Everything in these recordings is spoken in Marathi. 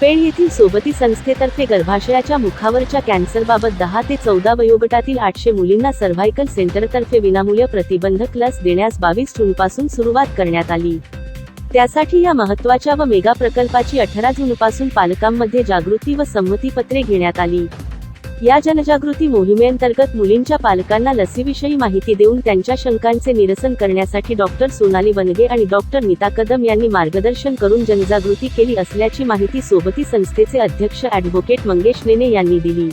पेण येथील सोबती संस्थेतर्फे गर्भाशयाच्या मुखावरच्या कॅन्सरबाबत दहा ते चौदा वयोगटातील आठशे मुलींना सर्व्हायकल सेंटरतर्फे विनामूल्य प्रतिबंधक लस देण्यास बावीस जूनपासून सुरुवात करण्यात आली. त्यासाठी या महत्त्वाच्या व मेगा प्रकल्पाची अठरा जूनपासून पालकांमध्ये जागृती व संमतीपत्रे घेण्यात आली. या जनजागृती मोहिमेअंतर्गत मुलींच्या पालकांना लसीविषयी माहिती देऊन त्यांच्या शंकांचे निरसन करण्यासाठी डॉक्टर सोनाली वनगे आणि डॉक्टर नीता कदम यांनी मार्गदर्शन करून जनजागृती केली असल्याची माहिती सोबती संस्थेचे अध्यक्ष ॲडव्होकेट मंगेश नेने यांनी दिली.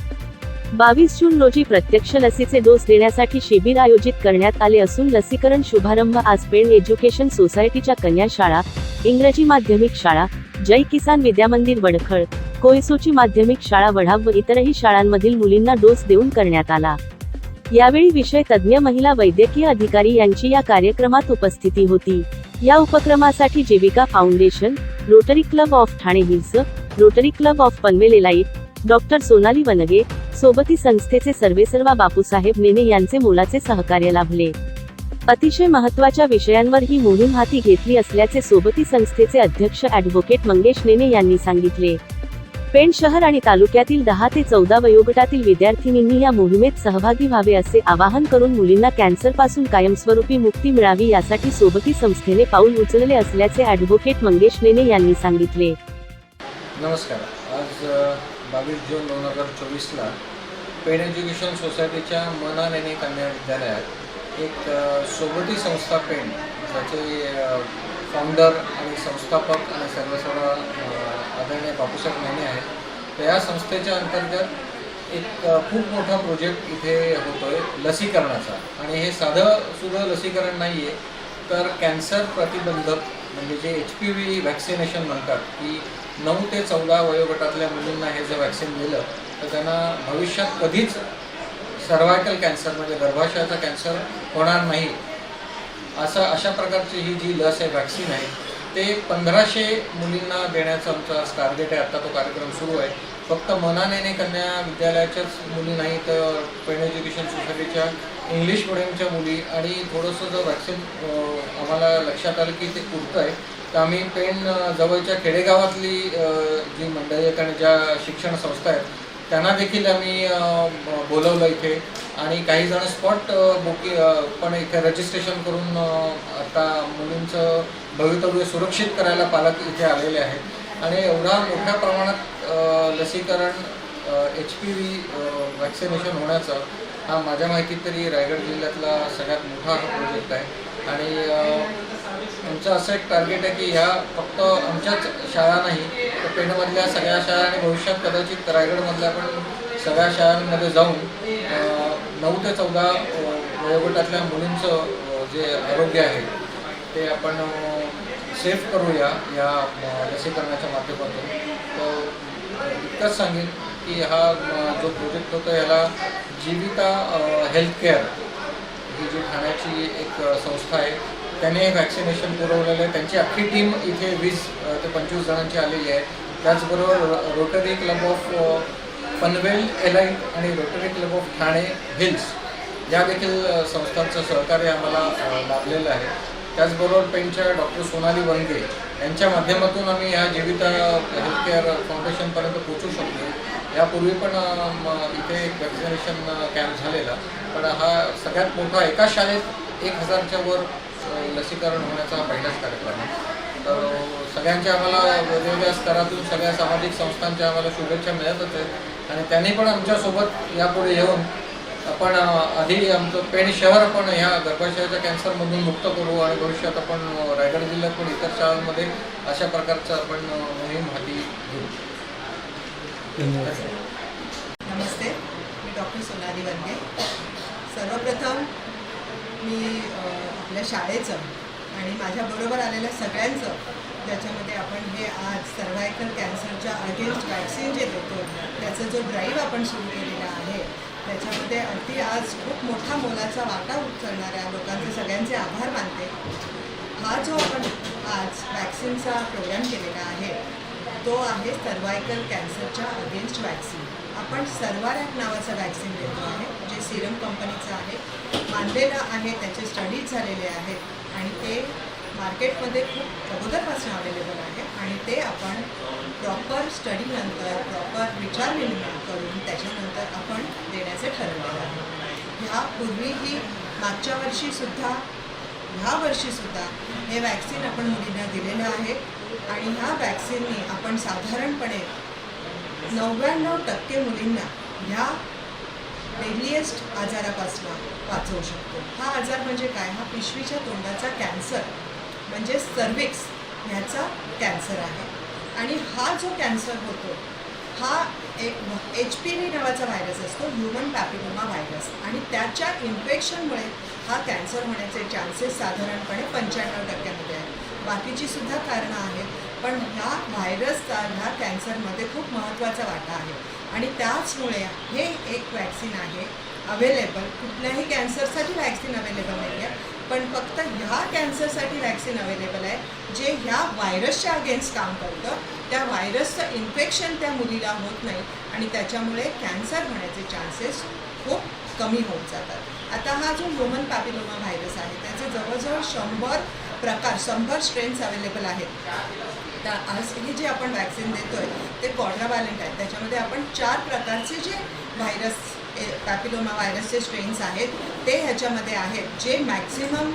बावीस जून रोजी प्रत्यक्ष लसीचे डोस देण्यासाठी शिबिर आयोजित करण्यात आले असून लसीकरण शुभारंभ आज पेण एज्युकेशन सोसायटीच्या कन्या शाळा इंग्रजी माध्यमिक शाळा जय किसान विद्यामंदिर वडखळ कोयसोची माध्यमिक शाळा वढाव व इतरही शाळांमधील मुलींना डोस देऊन करण्यात आला. यावेळी विषय तज्ज्ञ महिला वैद्यकीय अधिकारी यांची या कार्यक्रमात उपस्थिती होती. या उपक्रमासाठी Jeevika foundation rotary club of Thane hills rotary club of Panvel elite doctor Sonali Wanage सोबती संस्थेचे सर्वेसर्वा बापूसाहेब नेने यांचे मोलाचे सहकार्य लाभले. अतिशय महत्त्वाच्या विषयांवर ही मोहीम हाती घेतली असल्याचे सोबती संस्थेचे अध्यक्ष ऍडव्होकेट मंगेश नेने यांनी सांगितले. पेण शहर आणि तालुक्यातील दहा ते चौदा वयोगटातील विद्यार्थिनींनी या मोहिमेत सहभागी व्हावे असे आवाहन करून मुलींना कॅन्सरपासून कायमस्वरूपी मुक्ती मिळावी यासाठी सोबती संस्थेने पाऊल उचलले असल्याचे ॲडव्होकेट मंगेश नेने यांनी सांगितले. नमस्कार. आज बावीस जून दोन हजार चोवीसला पेण एज्युकेशन सोसायटीच्या मना नेने कन्या विद्यालयात एक सोबती संस्था पेण ज्याचे फाउंडर आणि संस्थापक आणि सर्वसर्व अ, आदरणीय बापूसाहेब नेने आहेत. तर या संस्थेच्या अंतर्गत एक खूप मोठा प्रोजेक्ट इथे होतोय लसीकरणाचा. आणि हे साधं सुद्धा लसीकरण नाही आहे तर कॅन्सर प्रतिबंधक म्हणजे जे एच पी व्ही व्हॅक्सिनेशन म्हणतात की नऊ ते चौदा वयोगटातल्या मुलींना हे जर व्हॅक्सिन दिलं तर त्यांना भविष्यात कधीच सर्वायकल कॅन्सर म्हणजे गर्भाशयाचा कॅन्सर होणार नाही. असं अशा प्रकारची ही जी लस आहे व्हॅक्सिन आहे ते पंधराशे मुलींना देण्याचा आमचा टार्गेट आहे. आत्ता तो कार्यक्रम सुरू आहे. फक्त मनाने कन्या विद्यालयाच्याच मुली नाही तर पेन एज्युकेशन सोसायटीच्या इंग्लिश मिडियमच्या मुली आणि थोडंसं जर वॅक्सिन आम्हाला लक्षात आलं की ते पुरतं आहे तर आम्ही पेन जवळच्या खेडेगावातली जी मंडळी आहेत आणि ज्या शिक्षण संस्था आहेत त्यांना देखील आम्ही बोलवलं इथे. आणि काही जण स्पॉट बुकी पण इथे रजिस्ट्रेशन करून आता मुलींचं भवितव्य सुरक्षित करायला पालक इथे आलेले आहेत. आणि एवढा मोठ्या प्रमाणात लसीकरण एच पी व्ही वॅक्सिनेशन होण्याचं हा माझ्या माहितीत तरी रायगड जिल्ह्यातला सगळ्यात मोठा हा प्रोजेक्ट आहे. आणि आमचं असं एक टार्गेट आहे की ह्या फक्त आमच्याच शाळा नाही तर पेणमधल्या सगळ्या शाळा आणि भविष्यात कदाचित रायगडमधल्या पण सगळ्या शाळांमध्ये जाऊन नऊ ते चौदा वयोगटातल्या मुलींचं जे आरोग्य आहे ते आपण सेफ करूया या लसीकरणाच्या माध्यमातून. तर इतकंच सांगेन की हा जो प्रोजेक्ट होतो याला जीविता हेल्थकेअर ही जी ठाण्याची एक संस्था आहे त्याने व्हॅक्सिनेशन पुरवलेलं आहे. त्यांची अख्खी टीम इथे वीस ते पंचवीस जणांची आलेली आहे. त्याचबरोबर row- rotary club of Panvel elite आणि rotary club of Thane hills या देखील संस्थांचं सहकार्य आम्हाला लाभलेलं आहे. त्याचबरोबर पेनच्या डॉक्टर सोनाली वनगे यांच्या माध्यमातून आम्ही ह्या जीविता हेल्थकेअर फाउंडेशनपर्यंत पोचू शकतो यापूर्वी पण इथे एक वॅक्सिनेशन कॅम्प झालेला. पण हा सगळ्यात मोठा एका शाळेत एक हजारच्या वर लसीकरण होण्याचा पहिलाच कार्यक्रम आहे. तर सगळ्यांच्या आम्हाला वेगवेगळ्या स्तरातून सगळ्या सामाजिक संस्थांच्या आम्हाला शुभेच्छा मिळतच आहेत. आणि त्यांनी पण आमच्यासोबत यापुढे येऊन आपण आधी आमचं पेण शहर आपण ह्या गर्भाशयाच्या कॅन्सरमधून मुक्त करू आणि भविष्यात आपण रायगड जिल्ह्यात पण इतर शाळांमध्ये अशा प्रकारचं आपण मोहीम हाती घेऊ. नमस्ते. मी डॉक्टर सोनाली वर्गे सर्वप्रथम मी आपल्या शाळेचं आणि माझ्याबरोबर आलेल्या सगळ्यांचं ज्याच्यामध्ये आपण हे आज सर्वायकल कॅन्सरच्या अगेन्स्ट वॅक्सिन जे देतो त्याचा जो ड्राईव्ह आपण सुरू केलेला आहे त्याच्यामध्ये अगदी आज खूप मोठा मोलाचा वाटा उचलणाऱ्या लोकांचे सगळ्यांचे आभार मानते. हा जो आपण आज वॅक्सिनचा प्रोग्राम केलेला आहे तो आहे सर्वायकल कॅन्सरच्या अगेन्स्ट वॅक्सिन आपण सर्वारॅक नावाचं वॅक्सिन देतो आहे जे सिरम कंपनीचं आहे. मानलेलं आहे त्याचे स्टडीज झालेले आहेत आणि ते मार्केटमध्ये खूप अगोदरपासून अवेलेबल आहे आणि ते आपण प्रॉपर स्टडीनंतर प्रॉपर विचारविनिमय करून त्याच्यानंतर आपण देण्याचे ठरवलेलं आहे. ह्यापूर्वीही मागच्या वर्षीसुद्धा ह्या वर्षीसुद्धा हे वॅक्सिन आपण मुलींना दिलेलं आहे आणि ह्या वॅक्सिननी आपण साधारणपणे नव्याण्णव टक्के मुलींना ह्या डेडलिएस्ट आजारापासून वाचवू शकतो. हा आजार म्हणजे काय? हा पिशवीच्या तोंडाचा कॅन्सर म्हणजे सर्विक्स ह्याचा कॅन्सर आहे. आणि हा जो कॅन्सर होतो हा एक एच पी व्ही नावाचा व्हायरस असतो ह्युमन पॅपिलोमा व्हायरस आणि त्याच्या इन्फेक्शनमुळे हा कॅन्सर होण्याचे चान्सेस साधारणपणे पंच्याण्णव टक्क्यामध्ये आहेत. बाकीची सुद्धा कारणं आहेत पण ह्या व्हायरसचा ह्या कॅन्सरमध्ये खूप महत्त्वाचा वाटा आहे. आणि त्याचमुळे हे एक वॅक्सिन आहे अवेलेबल कुठल्याही कॅन्सरसाठी वॅक्सिन अवेलेबल नाही आहे पण फक्त ह्या कॅन्सरसाठी वॅक्सिन अवेलेबल आहे जे ह्या व्हायरसच्या अगेन्स्ट काम करतं. त्या व्हायरसचं इन्फेक्शन त्या मुलीला होत नाही आणि त्याच्यामुळे कॅन्सर होण्याचे चान्सेस खूप कमी होत जातात. आता हा जो ह्युमन पॅपिलोमा व्हायरस आहे त्याचे जवळजवळ शंभर प्रकार शंभर स्ट्रेन्स अवेलेबल आहेत. त्या आज हे जे आपण वॅक्सिन देतोय ते कॉड्रावॅलंट आहेत त्याच्यामध्ये आपण चार प्रकारचे जे व्हायरस पॅपिलोमा व्हायरसचे स्ट्रेन्स आहेत ते ह्याच्यामध्ये आहेत जे मॅक्झिमम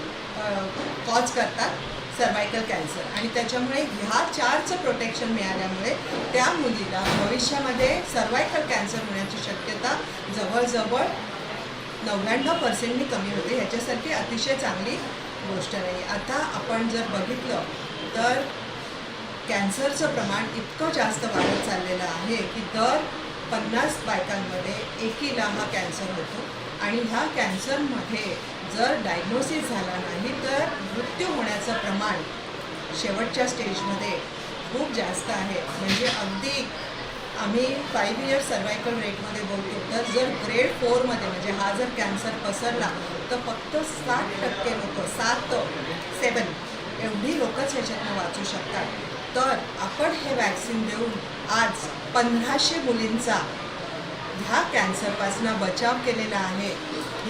कॉज करतात सर्वायकल कॅन्सर आणि त्याच्यामुळे ह्या चारचं प्रोटेक्शन मिळाल्यामुळे त्या मुलीला भविष्यामध्ये सर्वायकल कॅन्सर होण्याची शक्यता जवळजवळ नव्याण्णव पर्सेंटनी कमी होते. ह्याच्यासारखी अतिशय चांगली गोष्ट नाही. आता आपण जर बघितलं तर कॅन्सरचं प्रमाण इतकं जास्त वाढत चाललेलं आहे की दर पन्नास बायकांमध्ये एकीला हा कॅन्सर होतो. आणि ह्या कॅन्सरमध्ये जर डायग्नोसिस झाला नाही तर मृत्यू होण्याचं प्रमाण शेवटच्या स्टेजमध्ये खूप जास्त आहे. म्हणजे अगदी आम्ही फाईव्ह इयर्स सर्वायकल रेटमध्ये बोलतो तर जर ग्रेड फोरमध्ये म्हणजे हा जर कॅन्सर पसरला तर फक्त सात टक्के लोक सात सेवन एवढी लोकच ह्याच्यातनं वाचू शकतात. तर आपण हे वॅक्सिन देऊन आज पंधराशे मुलींचा ह्या कॅन्सरपासून बचाव केलेला आहे.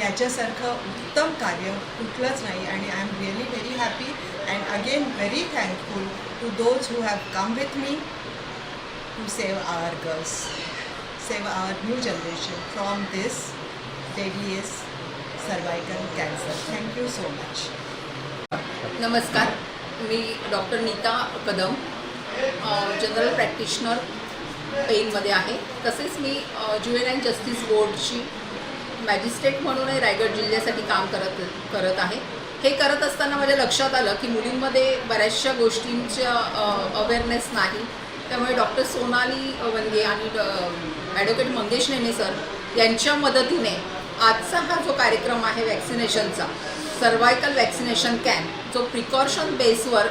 याच्यासारखं उत्तम कार्य कुठलंच नाही आणि I am really very happy and again very thankful to those who have come with me to save our girls save our new generation from this deadliest cervical cancer thank you so much नमस्कार मी doctor Nita Kadam general practitioner पेनमध्ये आहे. तसेच मी ज्युएन अँड जस्टिस बोर्डची मॅजिस्ट्रेट म्हणूनही रायगड जिल्ह्यासाठी काम करत करत आहे. हे करत असताना माझ्या लक्षात आलं की मुलींमध्ये बऱ्याचशा गोष्टींच्या अवेअरनेस नाही. त्यामुळे डॉक्टर सोनाली वनगे आणि ॲडव्होकेट मंगेश नेने सर यांच्या मदतीने आजचा हा जो कार्यक्रम आहे वॅक्सिनेशनचा सर्वायकल वॅक्सिनेशन कॅम्प जो प्रिकॉशन बेसवर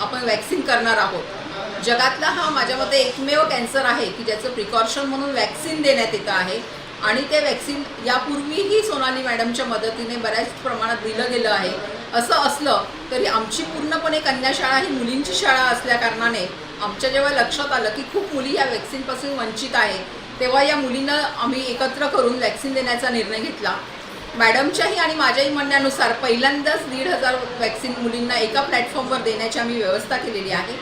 आपण वॅक्सिन करणार आहोत. जगातला हा माझ्या मते एकमेव कॅन्सर आहे की ज्याचं प्रिकॉशन म्हणून वॅक्सिन देण्यात येतं आहे. आणि ते वॅक्सिन यापूर्वीही सोनाली मॅडमच्या मदतीने बऱ्याच प्रमाणात दिलं गेलं आहे. असं असलं तरी आमची पूर्णपणे कन्याशाळा ही मुलींची शाळा असल्याकारणाने आमच्या जेव्हा लक्षात आलं की खूप मुली या वॅक्सिनपासून वंचित आहे तेव्हा या मुलींना आम्ही एकत्र करून वॅक्सिन देण्याचा निर्णय घेतला. मॅडमच्याही आणि माझ्याही म्हणण्यानुसार पहिल्यांदाच दीड हजार वॅक्सिन मुलींना एका प्लॅटफॉर्मवर देण्याची आम्ही व्यवस्था केलेली आहे.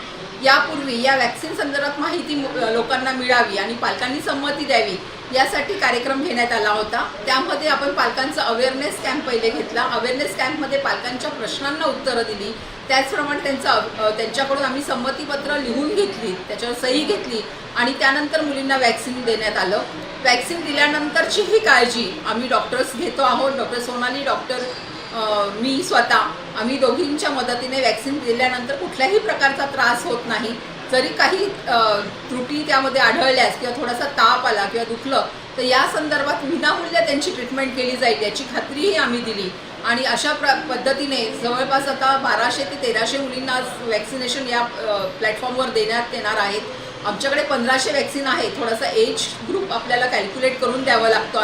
यापूर्वी या वॅक्सिन संदर्भात माहिती मु- लोकांना मिळावी आणि पालकांनी संमती द्यावी यासाठी कार्यक्रम घेण्यात आला होता. त्यामध्ये आपण पालकांचा अवेअरनेस कॅम्प पहिले घेतला. अवेअरनेस कॅम्पमध्ये पालकांच्या प्रश्नांना उत्तरं दिली. त्याचप्रमाणे त्यांचं त्यांच्याकडून आम्ही संमतीपत्र लिहून घेतली. त्याच्यावर सही घेतली आणि त्यानंतर मुलींना वॅक्सिन देण्यात आलं. वॅक्सिन दिल्यानंतरची ही काळजी आम्ही डॉक्टर्स घेतो आहोत. डॉक्टर सोनाली डॉक्टर मी स्वतः आम्ही दोघींच्या मदतीने वॅक्सिन दिल्यानंतर कुठल्याही प्रकारचा त्रास होत नाही. जरी काही त्रुटी त्यामध्ये आढळल्यास किंवा थोडासा ताप आला किंवा दुखलं तर या संदर्भात विनामूल्य त्यांची ट्रीटमेंट केली जाईल याची खात्रीही आम्ही दिली. आणि अशा प्र पद्धतीने जवळपास आता बाराशे ते तेराशे मुलींना वॅक्सिनेशन या प्लॅटफॉर्मवर देण्यात येणार आहेत. आमच्याकडे पंधराशे वॅक्सिन आहे थोडासा एज ग्रुप आपल्याला कॅल्क्युलेट करून द्यावा लागतो.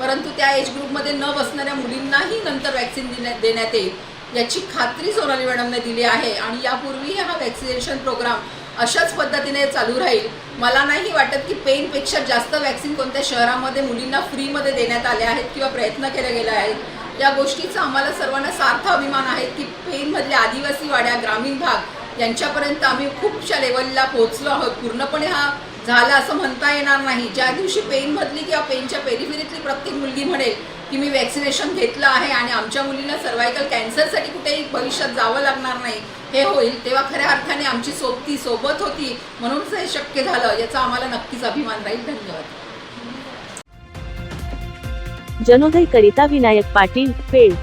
परंतु त्या एज ग्रुपमध्ये न बसणाऱ्या मुलींनाही नंतर वॅक्सिन देण्यात देण्यात येईल याची खात्री सोनाली मॅडमने दिली आहे. आणि यापूर्वीही हा वॅक्सिनेशन प्रोग्राम अशाच पद्धतीने चालू राहील. मला नाही वाटत की पेनपेक्षा जास्त वॅक्सिन कोणत्या शहरामध्ये मुलींना फ्रीमध्ये देण्यात आल्या आहेत किंवा प्रयत्न केले गेले आहेत. या गोष्टीचा आम्हाला सर्वांना सार्थ अभिमान आहे की पेनमधल्या आदिवासी वाड्या ग्रामीण भाग यांच्यापर्यंत आम्ही खूपशा लेवलला पोहोचलो आहोत. पूर्णपणे हा झालं असं म्हणता येणार नाही. ज्या दिवशी पेन मधली किंवा पेनच्या पेरिफेरीतली प्रत्येक मुलगी म्हणेल की मी वॅक्सिनेशन घेतलं आहे आणि आमच्या मुलीला सर्वायकल कॅन्सरसाठी कुठेही भविष्यात जावं लागणार नाही हे होईल तेव्हा खऱ्या अर्थाने आमची सोबती सोबत होती म्हणूनच हे शक्य झालं याचा आम्हाला नक्कीच अभिमान राहील. धन्यवाद. जनोदय करिता विनायक पाटील पेड.